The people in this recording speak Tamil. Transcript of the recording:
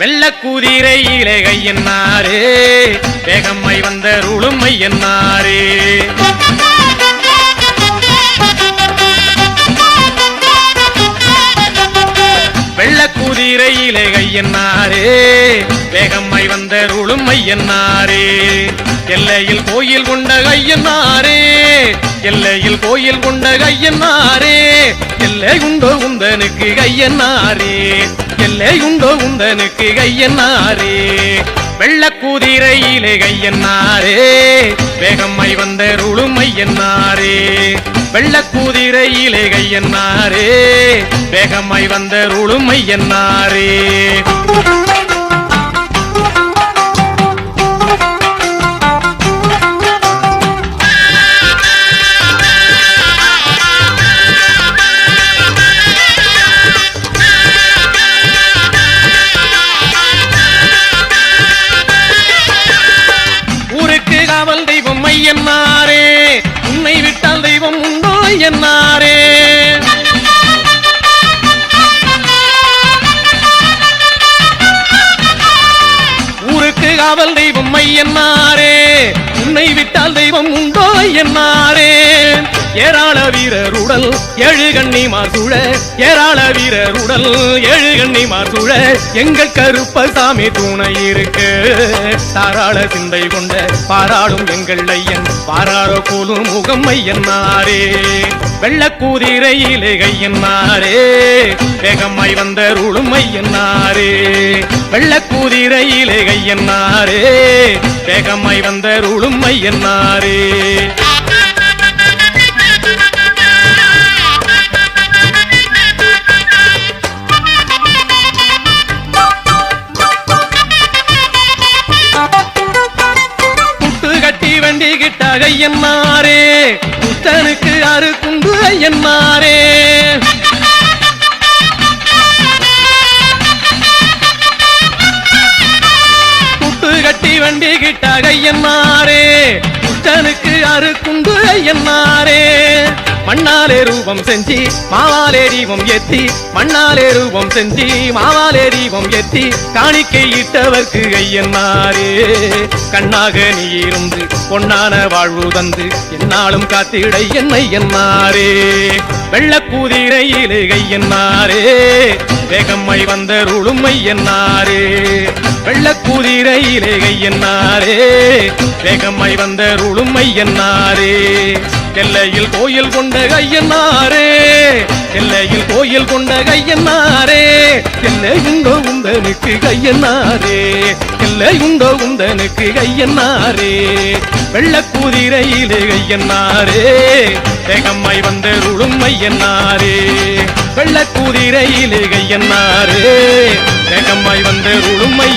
வெள்ள வெள்ளக்கூதிரையிலே கையன்னாரே வேகம்மை வந்த ருளுமை என்னாரே? வெள்ளக்கூதிரையிலே கையன்னாரே வேகம்மை வந்த ருளுமை என்னாரே? எல்லையில் கோயில் கொண்ட கையன்னாரே எல்லையில் கோயில் கொண்ட கையன்னாரே எல்லை உண்டோ உந்தனுக்கு கையன்னாரே எல்லை உண்டோ உந்தனுக்கு கையன்னாரே. வெள்ளக்கூதிரையிலே கையன்னாரே வேகம்மை வந்த ருளுமை என்னாரே வெள்ளக்கூதிரையிலே கையன்னாரே வேகம்மை வந்த ருளுமை என்னாரே? உன்னை விட்டால் தெய்வம் உண்டோ என்னாரே? ஊருக்கு காவல் தெய்வம் மையன்னாரே. உன்னை விட்டால் தெய்வம் உண்டோ என்னாரே? ஏராள வீரருடல் ஏழு கண்ணி மாசூழ ஏராள வீரருடல் ஏழு கண்ணி மாசூழ எங்கள் கருப்பசாமி துணை இருக்கு. தாராள சிந்தை கொண்ட பாராளும் எங்கள் ஐயன். பாராள போலும் முகம் ஐயன்னாரே வெள்ளக்கூதிரையிலே கையன்னாரே வேகமாய் வந்த ருளும் ஐயன்னாரே வெள்ளக்கூதிரையிலே கையன்னாரே வேகமாய் வந்த ருளும் ஐயன்னாரே கட்டி வண்டி கிட்ட ஐயன்னாரே புத்தனுக்கு அரு குண்டு ஐயன்னாரே புட்டு கட்டி வண்டி கிட்ட ஐயன்னாரே புத்தனுக்கு அரு குண்டு ஐயன்னாரே மண்ணாலே ரூபம் செஞ்சி மாவாலே தீபம் எத்தி மண்ணாலே ரூபம் செஞ்சி மாவாலே தீபம் எத்தி காணிக்கை இட்டவர்க்கு ஐயன்னாரே கண்ணாக நீ இருந்து பொன்னான வாழ்வு தந்து என்னாலும் காத்திட என்னை என்னாரே வெள்ளக்கூதிரையிலே கையன்னாரே வேகம்மை வந்த ருளுமை என்னாரே வெள்ளக்கூதிரையிலே கையன்னாரே வேகம்மை வந்த ருளுமை என்னாரே எல்லையில் கோயில் கொண்ட கையன்னாரே எல்லையில் கோயில் கொண்ட கையன்னாரே எல்லை உண்டோ உந்தனுக்கு கையன்னாரே எல்லை உண்டோ உந்தனுக்கு கையன்னாரே வெள்ளக்கூதிரையிலே கையன்னாரே வேகம்மை வந்தருளும் ருளுமை என்னாரே வெள்ளக்கூதிரையிலே கையன்னாரே வேகம்மாய் வந்த ருளுமை